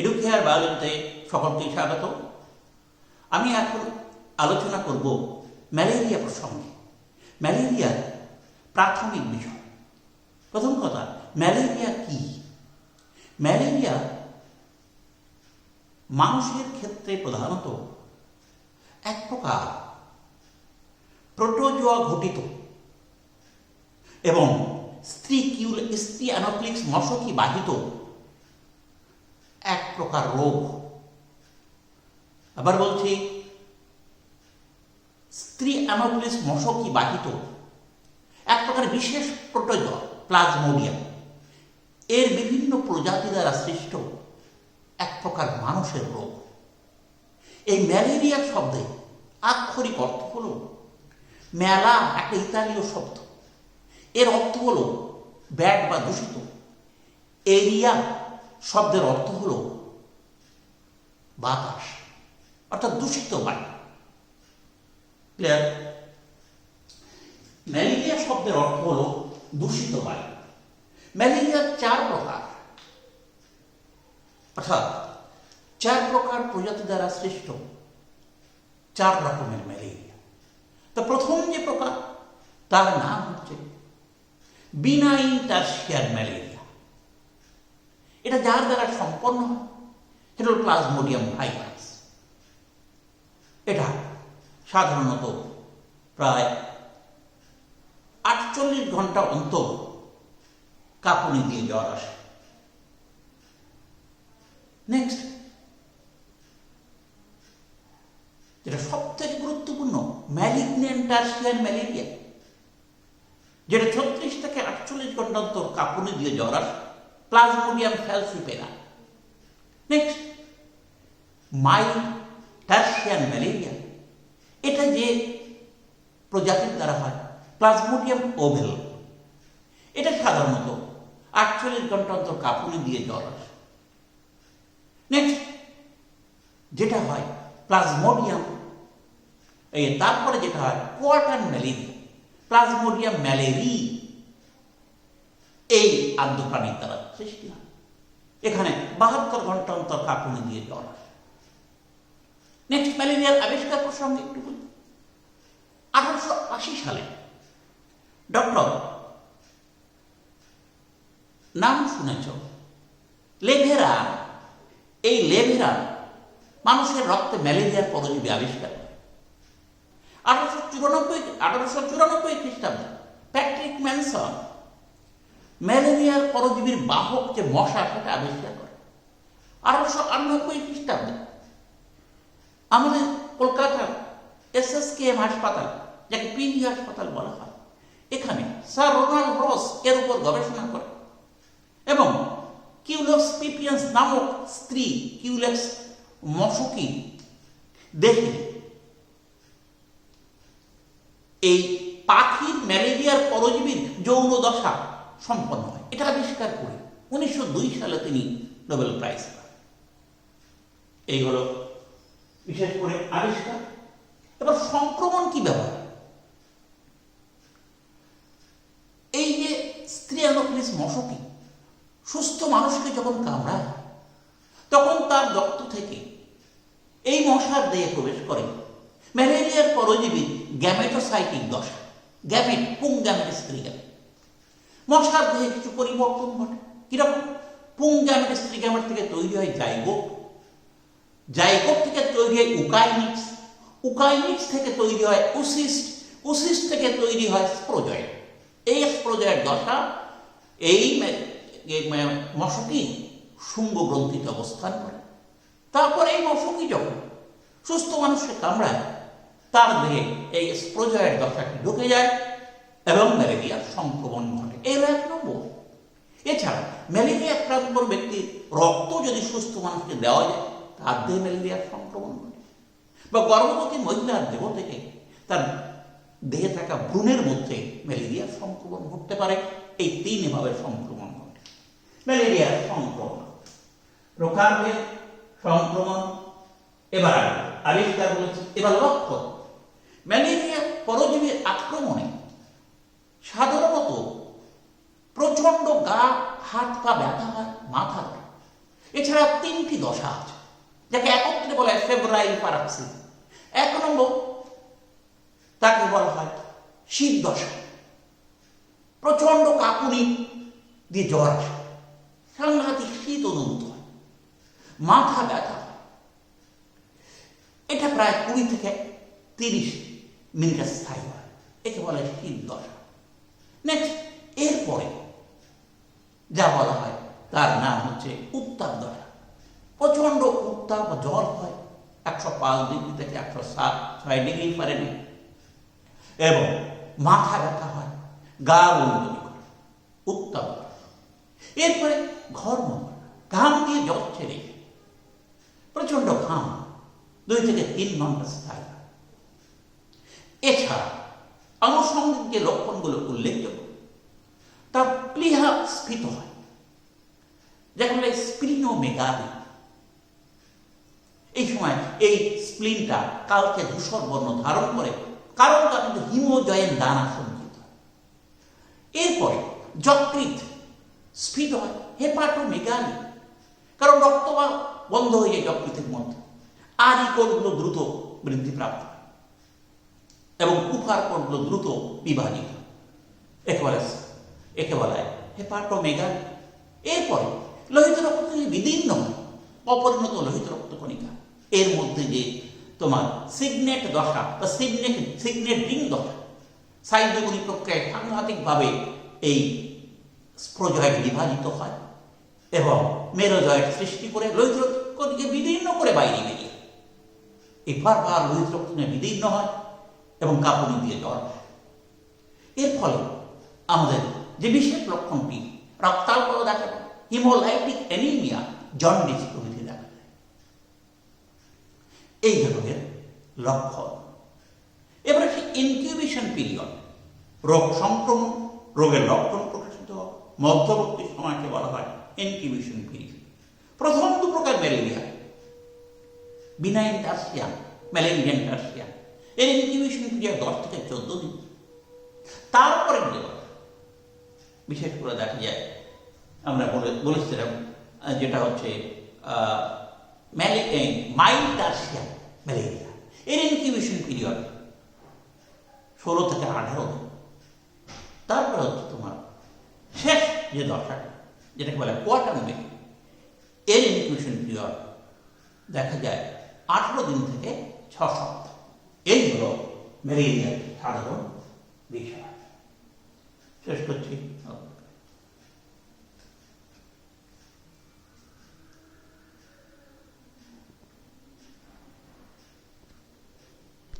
Educare বায়োলজিতে সকলকে স্বাগত। আমি এখন আলোচনা করব ম্যালেরিয়া প্রসঙ্গে। ম্যালেরিয়ার প্রাথমিক বিষয়। প্রথম কথা, ম্যালেরিয়া কি? ম্যালেরিয়া মানুষের ক্ষেত্রে প্রধানত এক প্রকার প্রোটোজোয়া ঘটিত এবং স্ত্রী কিউল স্ত্রী অ্যানোপ্লিক্স মশকি বাহিত এক প্রকার রোগ। আবার বলছি, স্ত্রী অ্যানোপ্লিস মশকি বাহিত। এক প্রকার বিশেষ প্রোটোজোয়া প্লাজমোডিয়াম এর বিভিন্ন প্রজাতি দ্বারা সৃষ্ট এক প্রকার মানুষের রোগ। এই ম্যালেরিয়া শব্দে আক্ষরিক অর্থ হল মেলা একটা ইতালীয় শব্দ। এর অর্থ হল ব্যাট বা দূষিত। এরিয়া শব্দের অর্থ হল বাতাস, অর্থাৎ দূষিত বায়ু। ক্লিয়ার ম্যালেরিয়া শব্দের অর্থ হল দূষিত বায়ু। ম্যালেরিয়ার চার প্রকার। অর্থাৎ চার প্রকার প্রজাতি দ্বারা সৃষ্ট চার রকমের ম্যালেরিয়া। তো প্রথম যে প্রকার, তার নাম হচ্ছে বিনাইন টার্সিয়ার ম্যালেরিয়া। এটা যার দ্বারা সম্পন্ন? হয় সেটা হল প্লাজমোডিয়াম ভাইরাস এটা সাধারণত প্রায় আটচল্লিশ ঘণ্টা অন্তর কাঁপুনি দিয়ে জ্বর আসে। নেক্সট যেটা সব থেকে গুরুত্বপূর্ণ ম্যালিগনেন্ট টার্সিয়ান ম্যালেরিয়া যেটা ছত্রিশ থেকে আটচল্লিশ ঘণ্টা অন্তর কাঁপুনি দিয়ে জ্বর আসে। প্লাজমোডিয়াম ফ্যালসিপেরা নেক্সট মাই টার্সিয়ান ম্যালেরিয়া এটা যে প্রজাতির দ্বারা হয় প্লাজমোডিয়াম ওভেল এটা সাধারণত আটচল্লিশ ঘণ্টা অন্তর কাঁপুনি দিয়ে জ্বর আসে। নেক্সট যেটা হয় প্লাজমোডিয়াম এই তারপরে যেটা হয় কোয়ার্টার ম্যালেরিয়া প্লাজমোডিয়াম ম্যালেরি এই আদ্যপ্রাণীর দ্বারা। সৃষ্টি হয়। এখানে বাহাত্তর ঘণ্টা অন্তর কাঁপুনি দিয়ে আসে নেক্সট ম্যালেরিয়ার আবিষ্কার প্রসঙ্গে একটু বলি। আঠারোশো আশি সালে ডক্টর নাম শুনেছ? লেভেরা। এই লেভেরা মানুষের রক্তে ম্যালেরিয়ার পরজীবী আবিষ্কার করে। আঠারোশো চুরানব্বই আঠারোশো চুরানব্বই খ্রিস্টাব্দে প্যাট্রিক ম্যানসন ম্যালেরিয়ার পরজীবীর বাহক যে মশা, সেটা আবিষ্কার করে। আঠারোশো আটানব্বই খ্রিস্টাব্দে আমাদের কলকাতার এস এস কে এম হাসপাতাল, যাকে পিজি হাসপাতাল বলা হয়, এখানে স্যার রোনাল্ড রস এর উপর গবেষণা করে এবং কিউলক্স পিপিয়ান্স নামক স্ত্রী কিউলেক্স মশকি দেখে এই পাখির ম্যালেরিয়ার পরজীবীর যৌন দশা সম্পন্ন হয় এটা আবিষ্কার করে উনিশশো দুই সালে তিনি নোবেল প্রাইজ পান। এই হলো বিশেষ করে আবিষ্কার। এবার সংক্রমণ কি ব্যাপার? এই যে স্ত্রী অ্যানোপ্লিস মশকি সুস্থ মানুষকে যখন কামড়ায়, তখন তার রক্ত থেকে এই মশার দেহে প্রবেশ করে। ম্যালেরিয়ার পরজীবীর গ্যামেটোসাইটিক দশা, গ্যামেট পুং গ্যামেট স্ত্রী গ্যামেট মশার দেহে কিছু পরিবর্তন ঘটে। কীরকম? পুং গ্যামেট স্ত্রী থেকে তৈরি হয় জাইগোট জাইগোট থেকে তৈরি হয় উকাইনিক্স উকাইনিক্স থেকে তৈরি হয় উসিস্ট উসিস্ট থেকে তৈরি হয় স্প্রোজয়েড। এই স্প্রোজয়েড দশা, এই মশকি শুঙ্গ গ্রন্থিতে অবস্থান করে। তারপর এই মশকি যখন সুস্থ মানুষকে কামড়ায়, তার দেহে এই স্প্রোজয়েড দশাটি ঢুকে যায়। এবং ম্যালেরিয়ার সংক্রমণ ঘটে। এর এক নম্বর। এছাড়া ম্যালেরিয়া আক্রান্ত ব্যক্তির রক্ত যদি সুস্থ মানুষকে দেওয়া যায়, তার দেহে ম্যালেরিয়ার সংক্রমণ ঘটে। বা গর্ভবতী মহিলার দেহ থেকে তার দেহে থাকা ভ্রূণের মধ্যে ম্যালেরিয়ার সংক্রমণ ঘটতে পারে। এই তিন ভাবে সংক্রমণ ঘটে। ম্যালেরিয়ার সংক্রমণ। রোগার্ভের সংক্রমণ। এবার আবিষ্কার বলেছে। এবার লক্ষণ। ম্যালেরিয়া পরজীবীর আক্রমণে সাধারণত প্রচণ্ড গা, হাত, পা ব্যথা হয়, মাথা এছাড়া তিনটি দশা আছে, যাকে একত্রে বলা হয় ফেব্রাইল প্যারাক্সিস এক নম্বর, তাকে বলা হয় শীত দশা। প্রচণ্ড কাঁপুনি দিয়ে জ্বর আসে। সাংঘাতিক শীত অনুভূত হয়, মাথা ব্যথা এটা প্রায় কুড়ি থেকে তিরিশ মিনিটের স্থায়ী হয়, একে বলে শীত দশা। নেক্সট, এরপরে যা বলা হয়, তার নাম হচ্ছে উত্তাপ দশা প্রচণ্ড উত্তাপ জ্বর হয়, একশো পাঁচ ডিগ্রি থেকে একশো সাত, ছয় ডিগ্রি ফারেনহাইট এবং মাথা ব্যথা হয়, গা বন্ধনী করে, উত্তাপ। এরপরে ঘর্ম ঘাম দিয়ে জ্বর ছেড়ে প্রচণ্ড ঘাম, দুই থেকে তিন ঘণ্টা স্থায়ী। এছাড়া আনুষঙ্গিক যে লক্ষণগুলো উল্লেখযোগ্য তার প্লিহা স্ফীত হয়। যাকে বলে স্প্লিনোমেগালি এই সময় এই স্প্লিনটা কালকে ধূসর বর্ণ ধারণ করে কারণ তার মধ্যে হিমোজয়েন দানা সঞ্চিত এরপরে যকৃত স্ফীত হয়, হেপাটোমেগালি। কারণ রক্ত বন্ধ হয়ে যায় যকৃতের মধ্যে। আর এই দ্রুত বৃদ্ধিপ্রাপ্ত এবং কুফার কোষগুলো দ্রুত বিভাজিত। একে বলে একে বলা হয় হেপাটোমেগালি এরপরে লোহিত রক্ত বিদীর্ণ হয় অপরিণত লোহিত রক্তকণিকা এর মধ্যে যে তোমার সিগনেট দশা বা সিগনেট সিগনেট রিং দশা সাইজগুলি প্রক্রিয়ায় সাংঘাতিকভাবে এই স্প্রোজয়েড বিভাজিত হয় এবং মেরোজয়েড সৃষ্টি করে লোহিত রক্তকণিকে বিদীর্ণ করে বাইরে বেরিয়ে। এই বারবার লোহিত রক্তকণিকা বিদীর্ণ হয় এবং কাঁপুনি দিয়ে জ্বর। এর ফলে আমাদের যে বিশেষ লক্ষণটি রক্তাল্প দেখা যায় হিমোলাইটিক অ্যানিমিয়া জন্ডিস প্রভৃতি দেখা যায় এই ধরনের লক্ষণ। এবারে সে ইনকিউবেশন পিরিয়ড রোগ সংক্রমণ, রোগের লক্ষণ প্রকাশিত মধ্যবর্তী সময়কে বলা হয় ইনকিউবেশন পিরিয়ড প্রথম দু প্রকার malaria benign tertian malarian tertian এর ইনকিউবেশন পিরিয়ড দশ থেকে চোদ্দ দিন। তারপরে বিশেষ করে দেখা যায়, আমরা বলে, বলেছিলাম যেটা হচ্ছে মাইল্ড টার্সিয়ান ম্যালেরিয়া। এর ইনকিউবেশন পিরিয়ড ষোলো থেকে আঠারো দিন। তারপরে হচ্ছে তোমার শেষ যে দশা, যেটাকে বলে কোয়ার্টার মেরি এর ইনকিউবেশন পিরিয়ড দেখা যায়, আঠারো দিন থেকে ছ সপ্তাহ ম্যালেরিয়ার সাধারণ বিষয় শেষ করছি